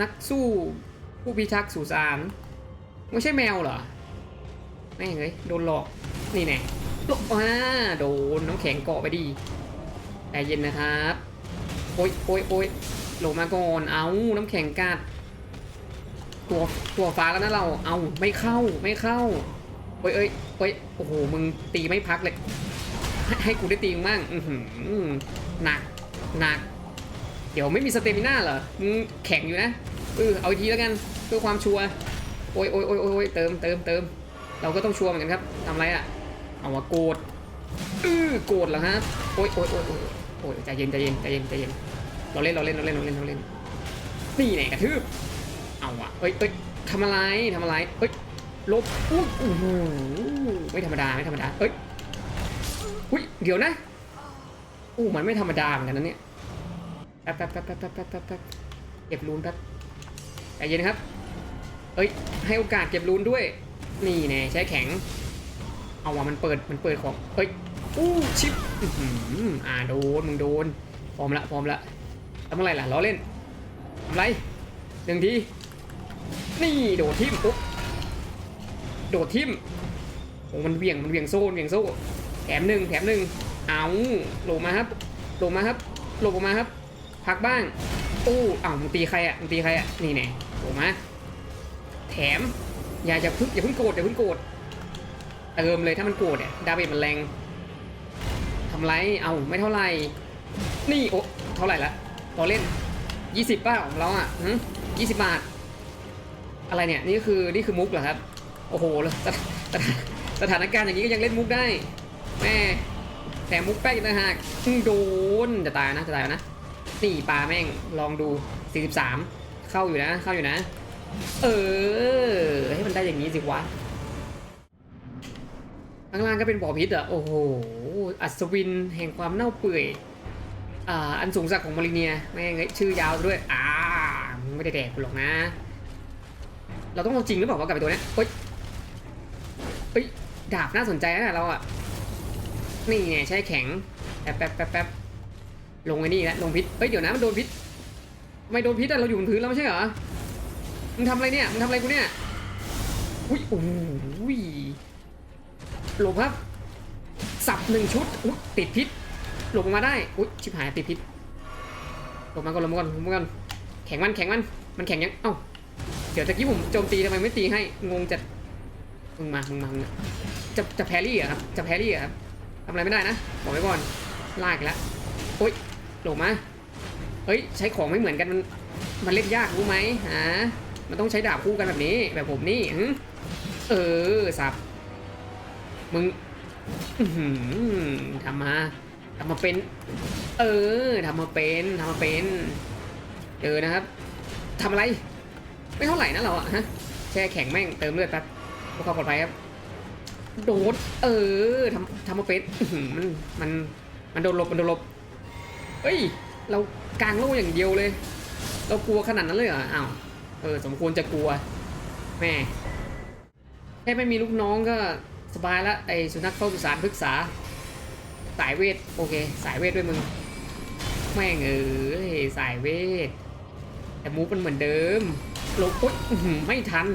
นักสู้ผู้พิทักษ์สุสานไม่ใช่แมวเหรอแม่เอ้ยโดนหลอกนี่แน่ลบมาโดนน้ำแข็งเกาะไปดีใจเย็นนะครับโอ้ยโอ้ยโอ้ยหลงมาก่อนเอาน้ำแข็งกัดตัวตัวฟ้าแล้วนะเราเอาไม่เข้าไม่เข้าเอ้ยเอ้ยเอ้ยโอ้โหมึงตีไม่พักเลย ให้กูได้ตีมึงบ้างหนักหนัก เดี๋ยวไม่มีสเตมิน่าเหรอมึงแข็งอยู่นะเออเอาอีกทีแล้วกันเพื่อความชัวร์โอ้ยโอ้ยโอ้ยโอ้ยเติมเติมเติมเราก็ต้องชัวร์เหมือนกันครับทำไรอะเอาวะโกรธเออโกรธเหรอฮะโอ้ยโอ้ยโอ้ยโอ้ยโอ้ยใจเย็นใจเย็นใจเย็นใจเย็นเราเล่นเราเล่นเราเล่นเราเล่นเราเล่นนี่แน่กระทืบเอาวะเอ้ยเอ้ยทำอะไรทำอะไรเอ้ยลบอุ้ยโอ้ไม่ธรรมดาไม่ธรรมดาเอ้ยอุ้ยเดี๋ยวนะอู้มันไม่ธรรมดาเหมือนกันนะเนี่ย แป๊บแป๊บแป๊บแป๊บแป๊บแป๊บแป๊บแป๊บเก็บรูนแป๊บใจเย็นนะครับ เอ้ย ให้โอกาสเก็บรูนด้วย นี่แน่ใช้แข็ง เอาว่ามันเปิด มันเปิดของ เอ้ย อู้ชิปอืมอ่าโดน มึงโดน พร้อมละ พร้อมละทำอะไรล่ะล้อเล่นทำไรหนึ่งที นี่โดดทิมปุ๊บ โดดทิมโอ้มันเวี่ยง มันเวี่ยงโซ่มันเวี่ยงโซ่ แถมหนึ่งแถมหนึ่งเอาลงมาครับลงมาครับลงออกมาครับ พักบ้างอู้อ้าวมึงตีใครอะมึงตีใครอะนี่แน่ลงมาแถมอย่าจะพึ่งอย่าพิ่งโกรธอย่าพิ่งโกรธเติมเลยถ้ามันโกรธเนี่ยดาเมจมันแรงทำไรเอาไม่เท่าไหร่นี่โอ้เท่าไหร่ละต่อเล่น 20ป้าของเราอะยี่สิบบาท อะไรเนี่ยนี่คือนี่คือมุกเหรอครับโอ้โหสถสถสถานการณ์อย่างนี้ก็ยังเล่นมุกได้แม่แต่มุกแป้งอีกต่างหากโดนจะตายนะจะตายนะ นี่ปลาแม่งลองดู 43 เข้าอยู่นะ เข้าอยู่นะ เออ ให้มันได้อย่างนี้สิวะ ข้างล่างก็เป็นบ่อพิษอะ โอ้โห อัศวินแห่งความเน่าเปื่อย อ่า อันสูงสักของมาริเนีย แม่งชื่อยาวด้วย อ่า ไม่ได้แดกกูหรอกนะ เราต้องเอาจริงหรือเปล่าวะกับไอ้ตัวเนี้ยเฮ้ยเฮ้ย ดาบน่าสนใจนะเราอะ นี่ไงใช้แข็ง แป๊บแป๊บแป๊บแป๊บ ลงไอ้นี่แล้วลงพิษเฮ้ยเดี๋ยวนะมันโดนพิษไม่โดนพิษอะเราอยู่บนพื้นแล้วไม่ใช่เหรอมึงทำอะไรเนี่ยมึงทำอะไรกูเนี่ยอุ้ยโอ้ยหลบครับสับหนึ่งชุดอุ้ยติดพิษหลบออกมาได้อุ้ยชิบหายติดพิษหลบมาก่อนหลบมาก่อนหลบมาก่อนแข็งมันแข็งมันมันแข็งยังเอ้าเดี๋ยวตะกี้ผมโจมตีทำไมไม่ตีให้งงจัดมึงมามึงมามึงจะจะแพรี่เหรอครับจะแพรี่เหรอครับทำอะไรไม่ได้นะบอกไว้ก่อนลากแล้วโอ๊ย หลบมาเฮ้ยใช้ของไม่เหมือนกันมันมันเล่นยากรู้ไหมฮะมันต้องใช้ดาบคู่กันแบบนี้ แบบผมนี่เออสับมึงทำมาทำมาเป็น เออทำมาเป็นทำมาเป็นเจอนะครับทำอะไร ไม่เท่าไหร่นะเราอะฮะแช่แข็งแม่งเติมเลือดแป๊บเพื่อความปลอดภัยครับโดดเออทำทำมาเป็นมันมันมันโดนหลบมันโดนหลบ เฮ้ย เรากางโล่อย่างเดียวเลย เรากลัวขนาดนั้นเลยเหรออ้าวเออสมควรจะกลัวแม่แค่ไม่มีลูกน้องก็สบายละไอสุนัขเฝ้าสุสานพฤกษา สายเวท โอเค สายเวทด้วยมึง แม่งเอ้ยสายเวท แต่มูฟมันเหมือนเดิมโลบอุ๊ยไม่ทัน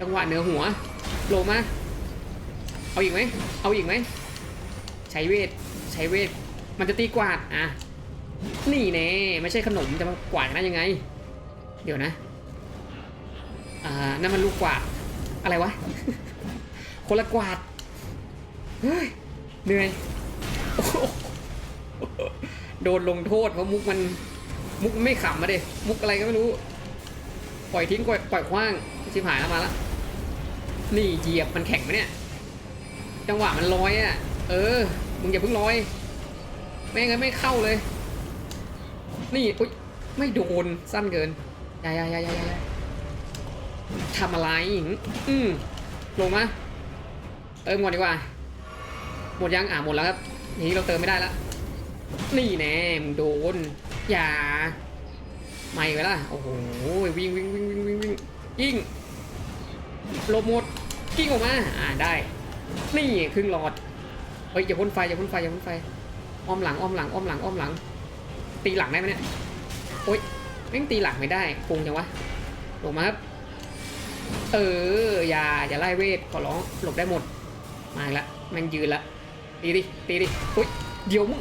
จังหวะเหนือหัวโลมา เอาอีกไหม เอาอีกไหม ใช้เวท ใช้เวท มันจะตีกวาดอะนี่แน่ไม่ใช่ขนมจะมากวาดนะยังไง เดี๋ยวนะอ่านั่นมันลูกกวาดอะไรวะ คนละกวาดเฮ้ยเหนื่อยโอ้โหโดนลงโทษเพราะมุกมันมุกไม่ขำมาเด็มุกอะไรก็ไม่รู้ ปล่อยทิ้งปล่อยปล่อยคว้างชิบหายแล้วมาละนี่เหยียบมันแข็งไหมเนี่ย จังหวะมันลอยอะ เออ มึงอย่าเพิ่งลอย ไม่งั้นไม่เข้าเลย นี่อุ๊ยไม่โดนสั้นเกินอยาอยาอยาอยาอยาทำอะไรอืมลงมาเติมก่อนดีกว่า หมดยังอ่าหมดแล้วครับนี้เราเติมไม่ได้ล้วนี่แน่มึงโดน อย่า ไม่ไปละโอ้โหวิ่งวิ่งวิ่งวิ่งวิ่งวิ่งยิงลบหมดกิ้งออกมา อ่าได้ นี่ครึ่งหลอดเฮ้ยอย่าพ่นไฟอย่าพ่นไฟอย่าพ่นไฟ อ้อมหลังอ้อมหลังอ้อมหลังอ้อมหลัง ตีหลังได้ไหมเนี่ยโอ๊ยม่งตีหลังไม่ได้โกงจังวะหลงมาครับเอออย่าอย่าไล่เวทขอร้องหลบได้หมดมาละแม่งยืนละตีดิตีดิอุ้ยเดี๋ยวมึง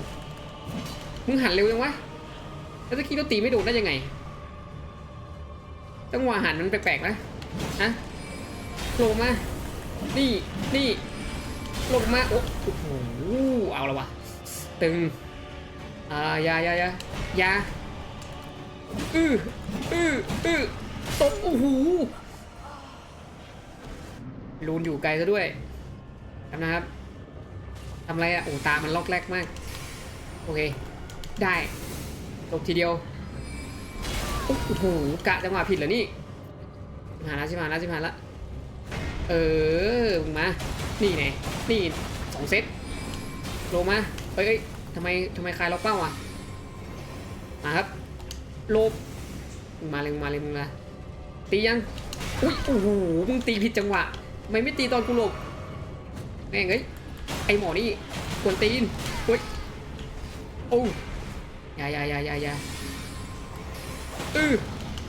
มึงหันเร็วยังวะแล้วตะกี้เราตีไม่โดนได้ยังไงจังหวะหันมันแปลกๆนะฮะลงมา นี่นี่ลงมา โอ้โอ้โหเอาละวะ ตึงอ่ายายายายาอืออืออือตบโอ้โหลูนอยู่ไกลซะด้วยนะครับทำอะไรอะโอ้ตามันล็อกแรกมาก โอเค ได้ตบทีเดียว โอ้โห กะจังหวะผิดเหรอนี่มหายละชิมหายละชิมหายละเออมา นี่ไงนี่สองเซตลงมา เอ้ยเอ้ทำไมทำไมคลายล็อกเป้าอะมาครับโลบมาเลยมึงมาเลยมึงมาตียังอุ้ยโอ้โหมึงตีผิดจังหวะทำไมไม่ตีตอนกูหลบแม่งเอ้ยไอหมอนี่กวนตีนอุ้ยโอ้อยายายายายาอือ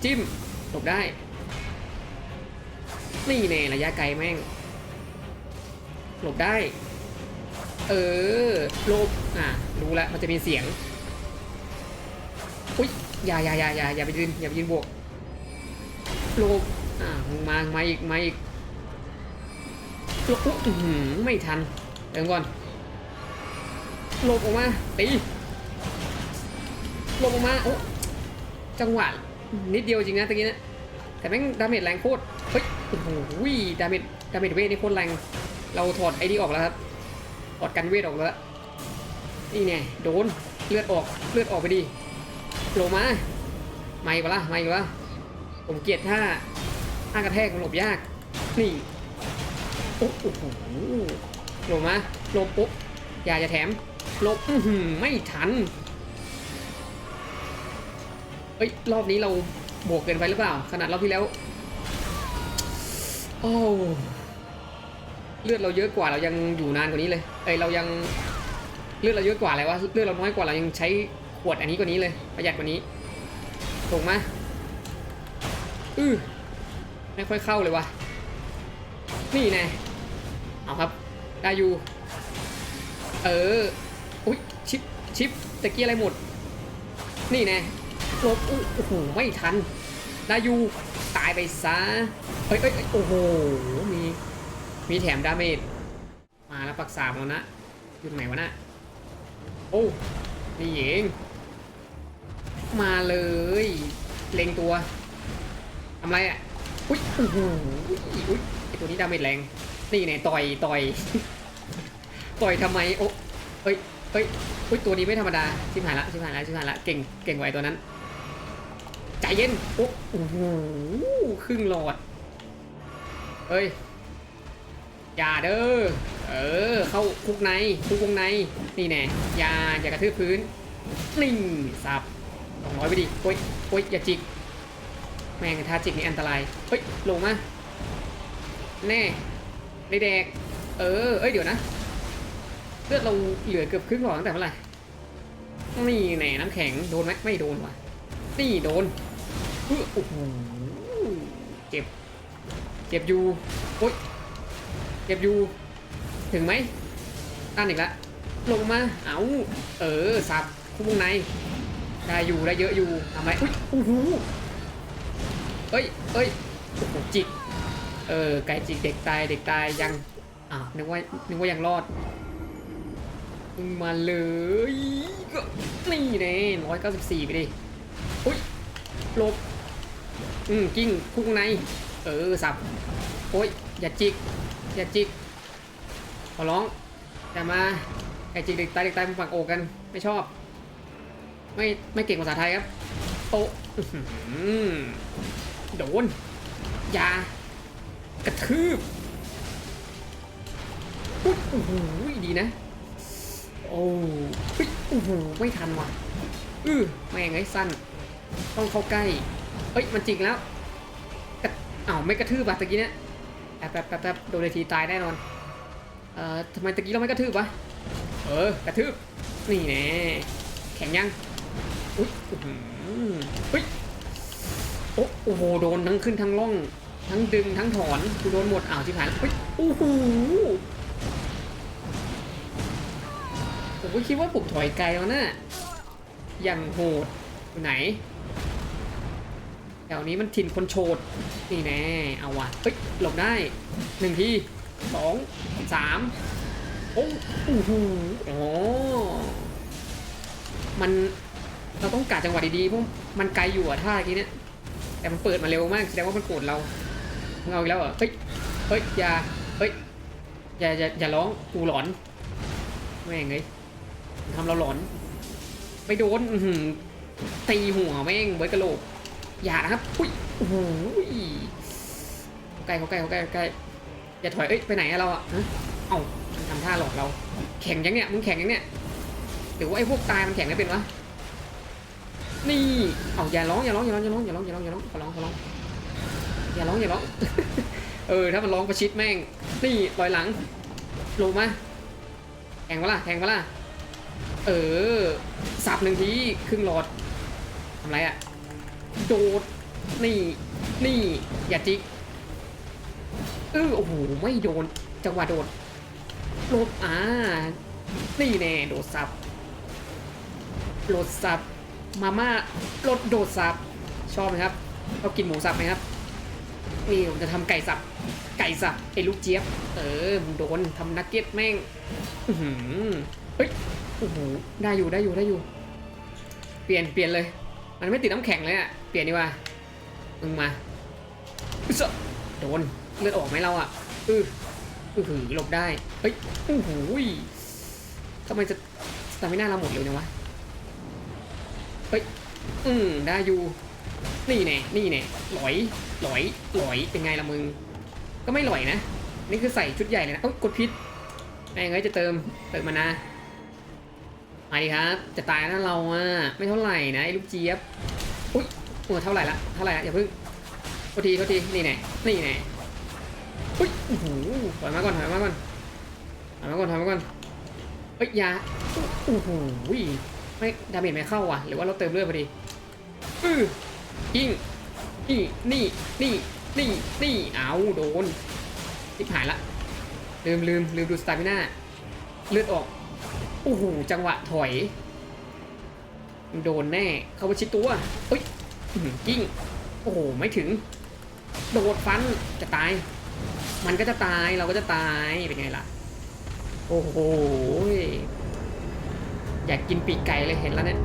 จิ้มหลบได้นี่แน่ระยะไกลแม่งหลบได้ เออหลบอะรู้แล้วมันจะมีเสียงอุ้ยอย่าอย่าอย่าอย่าอย่าไปยืนอย่าไปยืนบวกหลบอะมามาอีกมาอีกหลบอุ๊ยอื้อหือไม่ทันเติมก่อนหลบออกมาตีหลบออกมาโอ้จังหวะนิดเดียวจริงนะตะกี้นะแต่แม่งดาเมจแรงโคตรเฮ้ยโอ้โหดาเมจดาเมจเวทนี่โคตรแรง เราถอดไอ้นี่ออกแล้วครับ ถอดกันเวทออกแล้ว นี่ไงโดน เลือดออก เลือดออกไปดีโลมาไม่ปะล่ะไม่ปะผมเกลียดท่าท่ากระแทกหลบยาก นี่ โอ้โหโลมาหลบปุ๊บอย่าจะแถมหลบอื้อหือไม่ทัน เอ้ย รอบนี้เราบวกเกินไปหรือเปล่า ขนาดรอบที่แล้ว โอ้ เลือดเราเยอะกว่าเรายังอยู่นานกว่านี้เลย เอ้ยเรายังเลือดเราเยอะกว่าอะไรวะเลือดเราน้อยกว่าเรายังใช้ขวดอันนี้กว่านี้เลยประหยัดกว่านี้ถูกไหมอือไม่ค่อยเข้าเลยวะนี่แน่เอาครับได้อยู่เอออุ้ยชิปชิปตะกี้อะไรหมด นี่แน่ลบโอ้โหไม่ทันได้อยู่ตายไปซะเอ้ยเอ้ยเอ้ยโอ้โหมี มีแถมดาเมจมาแล้วปักสามแล้วนะอยู่ไหนวะนะโอ้นี่เองมาเลยเล็งตัวทำไรอะอุ้ยโอ้โหอุ้ยไอตัวนี้ดาเมจแรงนี่เนี่ยต่อยต่อยต่อยทำไมโอ้เอ้ยเอ้ยอุ้ยตัวนี้ไม่ธรรมดาชิบหายละชิบหายละชิบหายละเก่งเก่งกว่าไอตัวนั้นใจเย็นโอ้โหครึ่งหลอดเอ้ย อย่าเด้อ เออ เข้าคุกในคุกวงใน นี่แน่อย่าอย่ากระทืบพื้นนิ่งสับสองร้อยไปดิโอ้ยโอ้ยอย่าจิก แม่งถ้าจิกนี่อันตรายเฮ้ย ลงมา แน่ได้แดก เออ เอ้ย เดี๋ยวนะ เลือดเราเหลือเกือบครึ่งหลอดตั้งแต่เมื่อไหร่นี่แน่น้ำแข็งโดนไหมไม่โดนว่ะนี่โดนอื้อโอ้โหเจ็บ เจ็บอยู่โอ้ย เจ็บอยู่ ถึงไหมต้านอีกละลงมา เอาเออ สับคุกวงใน ได้อยู่ ได้เยอะอยู่ทำไมอุ้ยโอ้โหเอ้ยเอ้ยโอ้โหจิก เออ ไก่จิกเด็กตาย เด็กตายยังอ้านึกว่า นึกว่ายังรอดมึงมาเลยก็นี่แน่ร้อยเก้าสิบสี่ไปดิ อุ้ยลบ อืมกิ้งคุกใน เออ สับ โอ้ย อย่าจิก อย่าจิกขอร้องอย่ามาไก่จิกเด็กตายเด็กตายมันฝังโอกกันไม่ชอบ ไม่ไม่เก่งภาษาไทยครับโตะอื้อหือโดนยากระทืบอุ๊ยโอ้โหดีนะ โอ้ยโอ้โหไม่ทันว่ะอือแม่งไอ้สั้น ต้องเข้าใกล้เฮ้ยมันจริงแล้วอ้าวไม่กระทืบอะตะกี้เนี่ย แป๊บแป๊บแป๊บแป๊บโดนเลยทีตายแน่นอน เอ่อทำไมตะกี้เราไม่กระทืบวะ เออกระทืบ นี่แน่แข็งยัง อุ้ยอื้อหือเฮ้ยโอ้โอ้โหโดนทั้งขึ้นทั้งล่อง ทั้งดึงทั้งถอนกูโดนหมดอ้าวที่ผ่านเฮ้ยโอ้โหผมก็คิดว่าผมถอยไกลแล้วนะอย่างโหดอยู่ไหน แถวนี้มันถิ่นคนโฉดนี่แน่เอาว่ะเฮ้ยหลบได้หนึ่งทีสองสามโอ้โอ้โหอ๋อมันเราต้องกาจังหวะดีๆเพราะมันไกลอยู่อะท่าเมื่อกี้เนี่ยแต่มันเปิดมาเร็วมากแสดงว่ามันโกรธเรามึงเอาอีกแล้วเหรอเฮ้ยเฮ้ยอย่าเฮ้ยอย่าอย่าอย่าร้องกูหลอนแม่งเลยทำเราหลอน ไม่โดนตีหัวแม่งเบิร์ดกระโหลก อย่านะครับอุ้ยโอ้โหใกล้เขาใกล้เขาใกล้ใกล้อย่าถอยเอ้ยไปไหนอะเราอะฮะเอ้ามันทำท่าหลอกเรา แข่งยังเนี่ยมึงแข่งยังเนี่ยหรือว่าไอ้พวกตายมันแข่งได้เป็นวะนี่เอาอย่าร้องอย่าร้องอย่าร้องอย่าร้องอย่าร้องอย่าร้องอย่าร้องขอร้องขอร้องอย่าร้องอย่าร้องเออถ้ามันร้องประชิดแม่งนี่ลอยหลังลงมาแทงวะล่ะแทงวะล่ะเออสับหนึ่งทีครึ่งหลอดทำไรอะ ดดนี่ นี่ อย่าจิกเออโอ้โห ไม่โดน จังหวะโดดโดดอ่า นี่แน่โดดสับโดดสับ มาม่ารสโดดสับ ชอบไหมครับชอบกินหมูสับไหมครับ นี่ผมจะทำไก่สับ ไก่สับไอ้ลูกเจี๊ยบ เออมึงโดนทำนักเก็ตแม่งอื้อหือเฮ้ย โอ้โห ได้อยู่ได้อยู่ได้อยู่ เปลี่ยนเปลี่ยนเลย มันไม่ติดน้ำแข็งเลยอะเปลี่ยนดีกว่ามึงมาโดนเลือดออกไหมเราอะอืออือหือหลบได้เฮ้ยโอ้โหยทำไมจะสตามิน่าเราหมดเลยเนี่ยวะเฮ้ยอืมได้อยู่นี่แน่นี่แน่หลอยหลอยหลอยเป็นไงละมึง ก็ไม่หลอยนะ นี่คือใส่ชุดใหญ่เลยนะเอ้ยกดพิษแม่งเอ้ยจะเติมเติมมานะ มาดิครับ จะตายนะเราอะไม่เท่าไหร่นะไอ้ลูกเจี๊ยบอุ้ยโอ้เท่าไหร่ละเท่าไหร่ละอย่าเพิ่งโทษทีโทษทีนี่แน่นี่แน่อุ้ยโอ้โหถอยมาก่อนถอยมาก่อนถอยมาก่อนถอยมาก่อนเอ้ยอยาโอ้โหไม่ดาเมจไม่เข้าว่ะหรือว่าเราเติมเลือดพอดีอือยิงนี่นี่นี่นี่นี่เอาโดนทิพหายละลืมลืมลืมดูสตามิน่าเลือดออก โอ้โหจังหวะถอย โดนแน่ เข้าไปชิดตัวเฮ้ยอื้อหือยิงโอ้โห ไม่ถึง โดดฟันจะตาย มันก็จะตายเราก็จะตายเป็นไงล่ะ โอ้โห อยากกินปีกไก่เลยเห็นแล้วเนี่ย